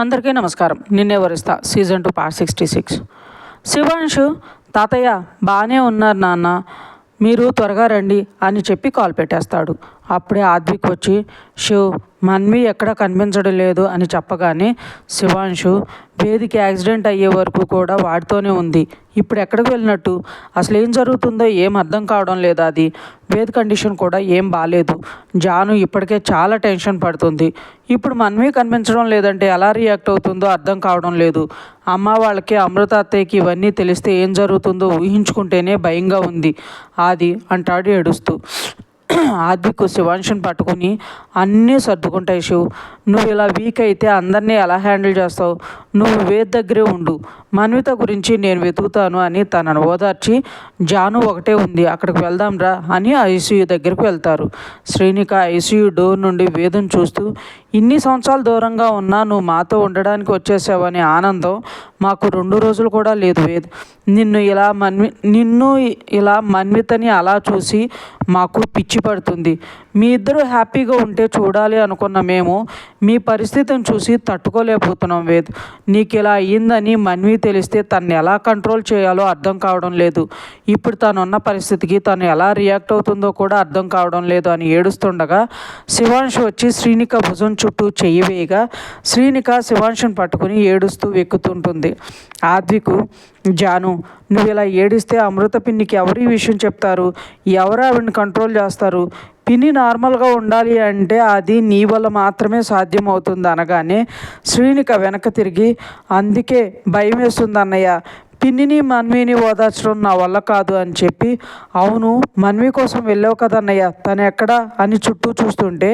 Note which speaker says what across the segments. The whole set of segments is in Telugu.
Speaker 1: అందరికీ నమస్కారం. నిన్నే వరిస్తా season two part sixty six. Shivanshu తాతయ్య బాగానే ఉన్నారు నాన్న. మీరు త్వరగా రండి అని చెప్పి కాల్ పెట్టేస్తాడు. అప్పుడే ఆద్విక్ వచ్చి శివ్ మన్వి ఎక్కడ కనిపించడం లేదు అని చెప్పగానే శివాంశు వేదికి యాక్సిడెంట్ అయ్యే వరకు కూడా వాడితోనే ఉంది. ఇప్పుడు ఎక్కడికి వెళ్ళినట్టు? అసలు ఏం జరుగుతుందో ఏం అర్థం కావడం లేదు అది? వేద్ కండిషన్ కూడా ఏం బాగాలేదు జాను ఇప్పటికే చాలా టెన్షన్ పడుతుంది. ఇప్పుడు మన్వి కనిపించడం లేదంటే ఎలా రియాక్ట్ అవుతుందో అర్థం కావడం లేదు. అమ్మ వాళ్ళకి అమృత అత్తయ్యకి ఇవన్నీ తెలిస్తే ఏం జరుగుతుందో ఊహించుకుంటేనే భయంగా ఉంది. ఆది అంటాడు ఏడుస్తూ. ఆద్విక్ శివాంశుని పట్టుకొని అన్నీ సర్దుకుంటాయి శివ్. నువ్వు ఇలా వీక్ అయితే అందరినీ ఎలా హ్యాండిల్ చేస్తావు? నువ్వు వేద్ దగ్గరే ఉండు. మన్విత గురించి నేను వెతుకుతాను అని తనను ఓదార్చి జాను ఒకటే ఉంది అక్కడికి వెళ్దాం రా అని ఐసీయూ దగ్గరికి వెళ్తారు. శ్రీనిక ఐసీయూ డోర్ నుండి వేదను చూస్తూ ఇన్ని సంవత్సరాలు దూరంగా ఉన్నా నువ్వు మాతో ఉండడానికి వచ్చేసావని ఆనందం మాకు రెండు రోజులు కూడా లేదు వేద్. నిన్ను ఇలా మన్వి నిన్ను ఇలా మన్వితని అలా చూసి మాకు పిచ్చి పడుతుంది. మీ ఇద్దరు హ్యాపీగా ఉంటే చూడాలి అనుకున్న మేము మీ పరిస్థితిని చూసి తట్టుకోలేకపోతున్నాం వేద్. నీకు ఇలా అయ్యిందని మన్వి తెలిస్తే తను ఎలా కంట్రోల్ చేయాలో అర్థం కావడం లేదు. ఇప్పుడు తను ఉన్న పరిస్థితికి తను ఎలా రియాక్ట్ అవుతుందో కూడా అర్థం కావడం లేదు అని ఏడుస్తుండగా శివాంశు వచ్చి శ్రీనిక భుజం చుట్టూ చెయ్యి వేయగా శ్రీనిక శివాంశుని పట్టుకుని ఏడుస్తూ వెక్కుతుంటుంది. ఆద్వికు జాను నువ్వు ఇలా ఏడిస్తే అమృత పిన్నికి ఎవరు ఈ విషయం చెప్తారు? ఎవరు ఆవిడని కంట్రోల్ చేస్తారు? పిన్ని నార్మల్గా ఉండాలి అంటే అది నీ వల్ల మాత్రమే సాధ్యం అవుతుంది అనగానే శ్రీనిక వెనక తిరిగి అందుకే భయం వేస్తుంది అన్నయ్య పిన్నిని మన్విని ఓదార్చడం నా వల్ల కాదు అని చెప్పి అవును మన్వి కోసం వెళ్ళావు కదన్నయ్య. తను ఎక్కడా? అని చుట్టూ చూస్తుంటే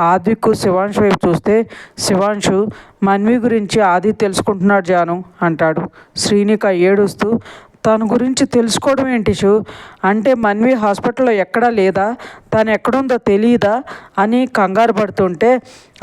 Speaker 1: ఆదిక్కు శివాంశు వైపు చూస్తే శివాంశు మన్వి గురించి ఆది తెలుసుకుంటున్నాడు జాను అంటాడు. శ్రీనిక ఏడుస్తూ తన గురించి తెలుసుకోవడం ఏంటి షు అంటే మన్వి హాస్పిటల్లో ఎక్కడా లేదా? తను ఎక్కడుందో తెలియదా అని కంగారు పడుతుంటే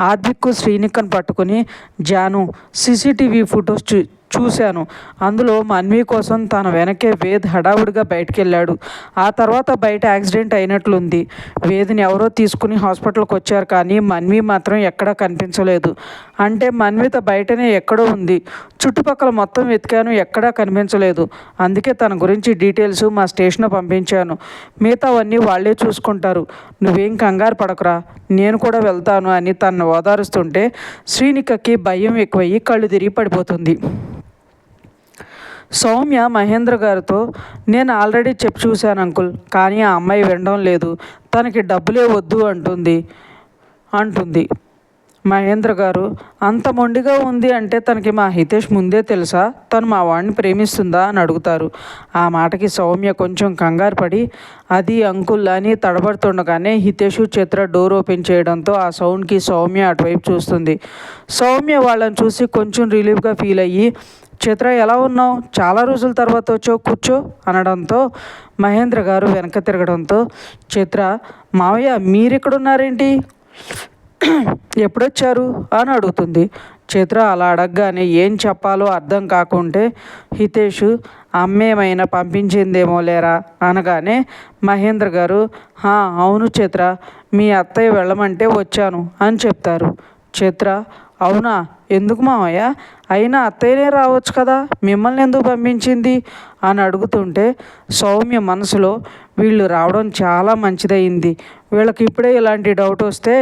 Speaker 1: ఆద్విక్కు శ్రీనికను పట్టుకుని జాను సీసీటీవీ ఫొటోస్ చూ చూశాను. అందులో మన్వి కోసం తన వెనకే వేద్ హడావుడిగా బయటికి వెళ్ళాడు ఆ తర్వాత బయట యాక్సిడెంట్ అయినట్లుంది. వేద్ని ఎవరో తీసుకుని హాస్పిటల్కి వచ్చారు కానీ మన్వి మాత్రం ఎక్కడా కనిపించలేదు. అంటే మన్విత బయటనే ఎక్కడో ఉంది. చుట్టుపక్కల మొత్తం వెతికాను ఎక్కడా కనిపించలేదు. అందుకే తన గురించి డీటెయిల్స్ మా స్టేషన్ పంపించాను. మిగతావన్నీ వాళ్ళే చూసుకుంటారు. నువ్వేం కంగారు పడకురా. నేను కూడా వెళ్తాను అని తనను ఓదారుస్తుంటే శ్రీనికకి భయం ఎక్కువయ్యి కళ్ళు తిరిగి పడిపోతుంది. సౌమ్య మహేంద్ర గారితో నేను ఆల్రెడీ చెప్పి చూశాను అంకుల్ కానీ ఆ అమ్మాయి వినడం లేదు. తనకి డబ్బులే వద్దు అంటుంది అంటుంది. మహేంద్ర గారు అంత మొండిగా ఉంది అంటే తనకి మా హితేష్ ముందే తెలుసా? తను మా వాడిని ప్రేమిస్తుందా? అని అడుగుతారు. ఆ మాటకి సౌమ్య కొంచెం కంగారు పడి అది అంకుల్ అని తడబడుతుండగానే హితేష్ చిత్ర డోర్ ఓపెన్ చేయడంతో ఆ సౌండ్కి సౌమ్య అటువైపు చూస్తుంది. సౌమ్య వాళ్ళని చూసి కొంచెం రిలీఫ్గా ఫీల్ అయ్యి చిత్ర ఎలా ఉన్నావు? చాలా రోజుల తర్వాత వచ్చావు కూర్చో అనడంతో మహేంద్ర గారు వెనక తిరగడంతో చిత్ర మావయ్య మీరెక్కడున్నారేంటి? ఎప్పుడొచ్చారు? అని అడుగుతుంది. చిత్ర అలా అడగగానే ఏం చెప్పాలో అర్థం కాకుంటే హితేష్ అమ్మేమైనా పంపించిందేమో లేరా అనగానే మహేంద్ర గారు అవును చిత్ర మీ అత్తయ్య వెళ్ళమంటే వచ్చాను అని చెప్తారు. చిత్ర అవునా? ఎందుకు మామయ్య? అయినా అత్తయ్యనే రావచ్చు కదా? మిమ్మల్ని ఎందుకు పంపించింది? అని అడుగుతుంటే సౌమ్య మనసులో వీళ్ళు రావడం చాలా మంచిదయింది. వీళ్ళకి ఇప్పుడే ఇలాంటి డౌట్ వస్తే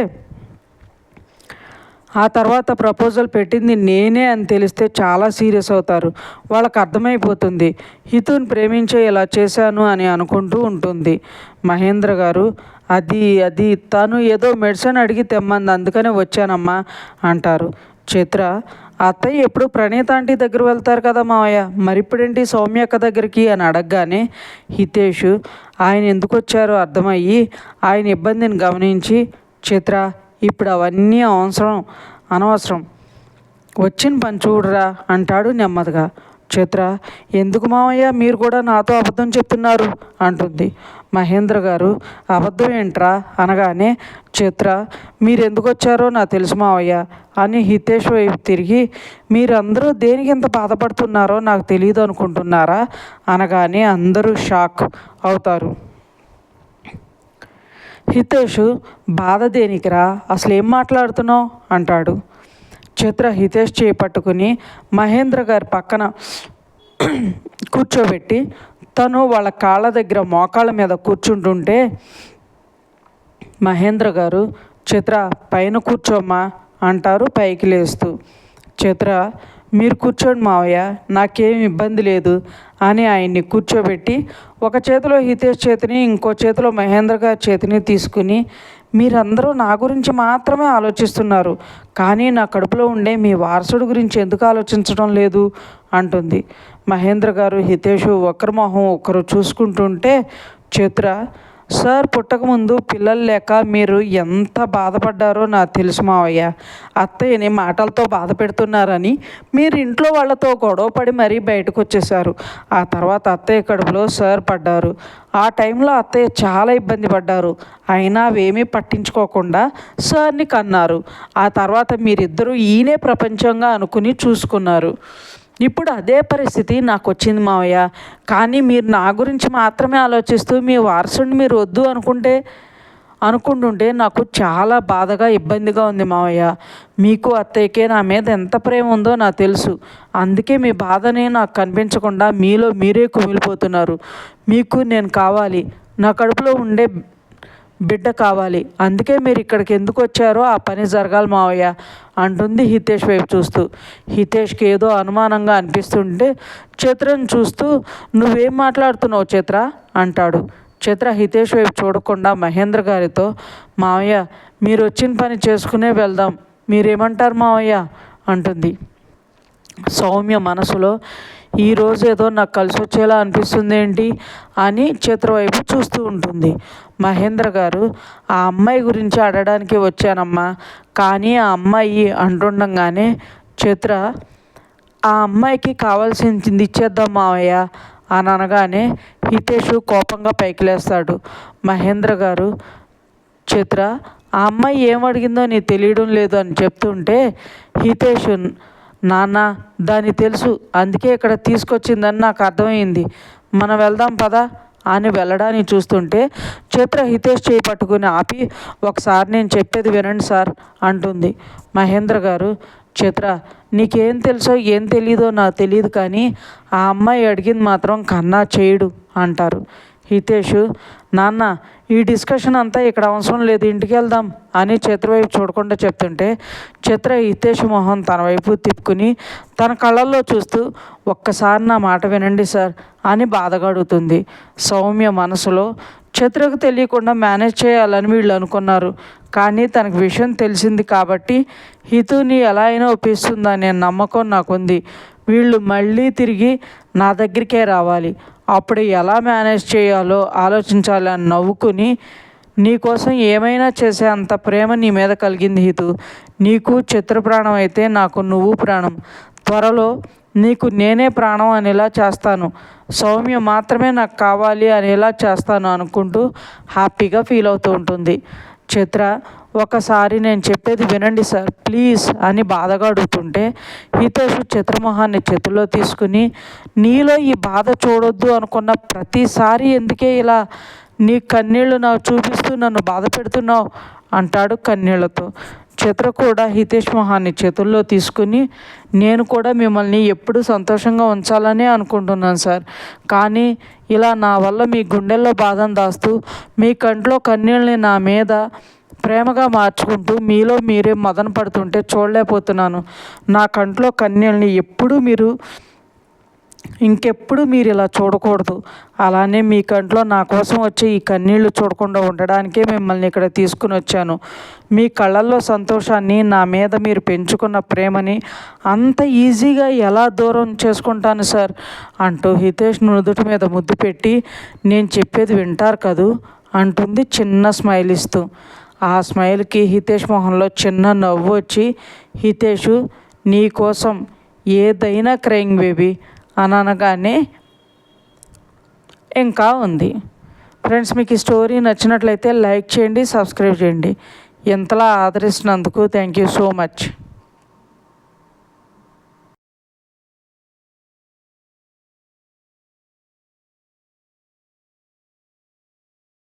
Speaker 1: ఆ తర్వాత ప్రపోజల్ పెట్టింది నేనే అని తెలిస్తే చాలా సీరియస్ అవుతారు. వాళ్ళకి అర్థమైపోతుంది. హితుని ప్రేమించే ఇలా చేశాను అని అనుకుంటూ ఉంటుంది. మహేంద్ర గారు అది అది తను ఏదో మెడిసిన్ అడిగి తెమ్మంది అందుకనే వచ్చానమ్మా అంటారు. చిత్ర అత్తయ్య ఎప్పుడు ప్రణీత ఆంటీ దగ్గర వెళ్తారు కదా మావయ్య? మరి ఇప్పుడేంటి సౌమ్యక్క దగ్గరికి అని అడగగానే హితేష్ ఆయన ఎందుకు వచ్చారో అర్థమయ్యి ఆయన ఇబ్బందిని గమనించి చిత్ర ఇప్పుడు అవన్నీ అవసరం అనవసరం. వచ్చిన పని చూడరా అంటాడు నెమ్మదిగా. చిత్ర ఎందుకు మావయ్య మీరు కూడా నాతో అబద్ధం చెప్తున్నారు? అంటుంది. మహేంద్ర గారు అబద్ధం ఏంట్రా? అనగానే చిత్ర మీరెందుకు వచ్చారో నాకు తెలుసు మావయ్య అని హితేష్ వైపు తిరిగి మీరందరూ దేనికి ఎంత బాధపడుతున్నారో నాకు తెలియదు అనుకుంటున్నారా? అనగానే అందరూ షాక్ అవుతారు. హితేష్ బాధ దేనికిరా? అసలు ఏం మాట్లాడుతున్నావు? అంటాడు. చిత్ర హితేష్ చేపట్టుకుని మహేంద్ర గారి పక్కన కూర్చోబెట్టి తను వాళ్ళ కాళ్ళ దగ్గర మోకాళ్ళ మీద కూర్చుంటుంటే మహేంద్ర గారు చిత్ర పైన కూర్చోమ్మా అంటారు పైకి లేస్తూ. చిత్ర మీరు కూర్చోండి మావయ్య నాకేం ఇబ్బంది లేదు అని ఆయన్ని కూర్చోబెట్టి ఒక చేతిలో హితేష్ చేతిని ఇంకో చేతిలో మహేంద్ర గారి చేతిని తీసుకుని మీరందరూ నా గురించి మాత్రమే ఆలోచిస్తున్నారు. కానీ నా కడుపులో ఉండే మీ వారసుడు గురించి ఎందుకు ఆలోచించడం లేదు? అంటుంది. మహేంద్ర గారు హితేషు ఒకరి మొహం ఒకరు చూసుకుంటుంటే చేతురా సార్ పుట్టకముందు పిల్లలు లేక మీరు ఎంత బాధపడ్డారో నాకు తెలుసు మావయ్య. అత్తయ్యని మాటలతో బాధ పెడుతున్నారని మీరు ఇంట్లో వాళ్ళతో గొడవపడి మరీ బయటకు వచ్చేసారు ఆ తర్వాత అత్తయ్య కడుపులో సార్ పడ్డారు. ఆ టైంలో అత్తయ్య చాలా ఇబ్బంది పడ్డారు. అయినా అవేమీ పట్టించుకోకుండా సార్ని కన్నారు. ఆ తర్వాత మీరిద్దరూ ఈయనే ప్రపంచంగా అనుకుని చూసుకున్నారు. ఇప్పుడు అదే పరిస్థితి నాకు వచ్చింది మావయ్య. కానీ మీరు నా గురించి మాత్రమే ఆలోచిస్తూ మీ వారసుడిని మీరు వద్దు అనుకుంటే అనుకుంటుంటే నాకు చాలా బాధగా ఇబ్బందిగా ఉంది మావయ్య. మీకు అత్తయ్యకే నా మీద ఎంత ప్రేమ ఉందో నాకు తెలుసు. అందుకే మీ బాధని నాకు కనిపించకుండా మీలో మీరే కుమిలిపోతున్నారు. మీకు నేను కావాలి. నా కడుపులో ఉండే బిడ్డ కావాలి. అందుకే మీరు ఇక్కడికి ఎందుకు వచ్చారో ఆ పని జరగాలి మావయ్య అంటుంది హితేష్ వైపు చూస్తూ. హితేష్కి ఏదో అనుమానంగా అనిపిస్తుంటే చిత్రను చూస్తూ నువ్వేం మాట్లాడుతున్నావు చిత్ర అంటాడు. చిత్ర హితేష్ వైపు చూడకుండా మహేంద్ర గారితో మావయ్య మీరు వచ్చిన పని చేసుకునే వెళ్దాం. మీరేమంటారు మావయ్య? అంటుంది. సౌమ్య మనసులో ఈరోజు ఏదో నాకు కలిసి వచ్చేలా అనిపిస్తుంది ఏంటి అని చిత్ర వైపు చూస్తూ ఉంటుంది. మహేంద్ర గారు ఆ అమ్మాయి గురించి అడగడానికి వచ్చానమ్మా. కానీ ఆ అమ్మాయి అంటుండగానే చిత్ర ఆ అమ్మాయికి కావాల్సింది ఇచ్చేద్దాం మావయ్య అని అనగానే హితేష్ కోపంగా పైకి లేస్తాడు. మహేంద్ర గారు చిత్ర ఆ అమ్మాయి ఏం అడిగిందో నీకు తెలియడం లేదు అని చెప్తుంటే హితేష్ నాన్న దాని తెలుసు. అందుకే ఇక్కడ తీసుకొచ్చిందని నాకు అర్థమైంది. మనం వెళ్దాం పదా? అని వెళ్ళడానికి చూస్తుంటే చిత్ర హితేష్ చేయి పట్టుకుని ఆపి ఒకసారి నేను చెప్పేది వినండి సార్ అంటుంది. మహేంద్ర గారు చిత్ర నీకేం తెలుసో ఏం తెలీదో నాకు తెలియదు కానీ ఆ అమ్మాయి అడిగింది మాత్రం కన్నా చేయడు అంటారు. హితేష్ నాన్న ఈ డిస్కషన్ అంతా ఇక్కడ అవసరం లేదు ఇంటికి వెళ్దాం అని చిత్ర వైపు చూడకుండా చెప్తుంటే చిత్ర హితేష్ మొహం తన వైపు తిప్పుకుని తన కళ్ళల్లో చూస్తూ ఒక్కసారి నా మాట వినండి సార్ అని బాధగా అడుగుతుంది. సౌమ్య మనసులో చిత్రకు తెలియకుండా మేనేజ్ చేయాలని వీళ్ళు అనుకున్నారు కానీ తనకు విషయం తెలిసింది కాబట్టి హితుని ఎలా అయినా ఒప్పిస్తుందనే నమ్మకం నాకుంది. వీళ్ళు మళ్ళీ తిరిగి నా దగ్గరికే రావాలి. అప్పుడు ఎలా మేనేజ్ చేయాలో ఆలోచించాలి అని నవ్వుకుని నీకోసం ఏమైనా చేసే అంత ప్రేమ నీ మీద కలిగింది హితు. నీకు చిత్ర ప్రాణం అయితే నాకు నువ్వు ప్రాణం. త్వరలో నీకు నేనే ప్రాణం అనేలా చేస్తాను. సౌమ్య మాత్రమే నాకు కావాలి అనేలా చేస్తాను అనుకుంటూ హ్యాపీగా ఫీల్ అవుతూ ఉంటుంది. చిత్ర ఒకసారి నేను చెప్పేది వినండి సార్. ప్లీజ్ అని బాధగా అడుగుతుంటే హితేష్ చిత్రమోహాన్ని చేతిలో తీసుకుని నీలో ఈ బాధ చూడొద్దు అనుకున్న ప్రతిసారి ఎందుకే ఇలా నీ కన్నీళ్ళు నాకు చూపిస్తూ నన్ను బాధ పెడుతున్నావు? అంటాడు కన్నీళ్ళతో. చిత్ర కూడా హితేష్ మొహాన్ని చేతుల్లో తీసుకుని నేను కూడా మిమ్మల్ని ఎప్పుడు సంతోషంగా ఉంచాలనే అనుకుంటున్నాను సార్. కానీ ఇలా నా వల్ల మీ గుండెల్లో బాధను దాస్తూ మీ కంట్లో కన్నీళ్ళని నా మీద ప్రేమగా మార్చుకుంటూ మీలో మీరే మదన పడుతుంటే చూడలేకపోతున్నాను. నా కంట్లో కన్నీళ్ళని ఎప్పుడూ మీరు ఇంకెప్పుడు మీరు ఇలా చూడకూడదు. అలానే మీ కంట్లో నా కోసం వచ్చే ఈ కన్నీళ్ళు చూడకుండా ఉండడానికే మిమ్మల్ని ఇక్కడ తీసుకుని వచ్చాను. మీ కళ్ళల్లో సంతోషాన్ని నా మీద మీరు పెంచుకున్న ప్రేమని అంత ఈజీగా ఎలా దూరం చేసుకుంటాను సార్? అంటూ హితేష్ నుదుటి మీద ముద్దు పెట్టి నేను చెప్పేది వింటారు కదూ? అంటుంది చిన్న స్మైల్ ఇస్తూ ఆ స్మైల్కి హితేష్ మొహంలో చిన్న నవ్వు వచ్చి హితేషు నీకోసం ఏదైనా క్రయింగ్ బేబీ అని అనగానే ఇంకా ఉంది. ఫ్రెండ్స్ మీకు ఈ స్టోరీ నచ్చినట్లయితే లైక్ చేయండి సబ్స్క్రైబ్ చేయండి. ఎంతలా ఆదరిస్తున్నందుకు థ్యాంక్ యూ సో మచ్.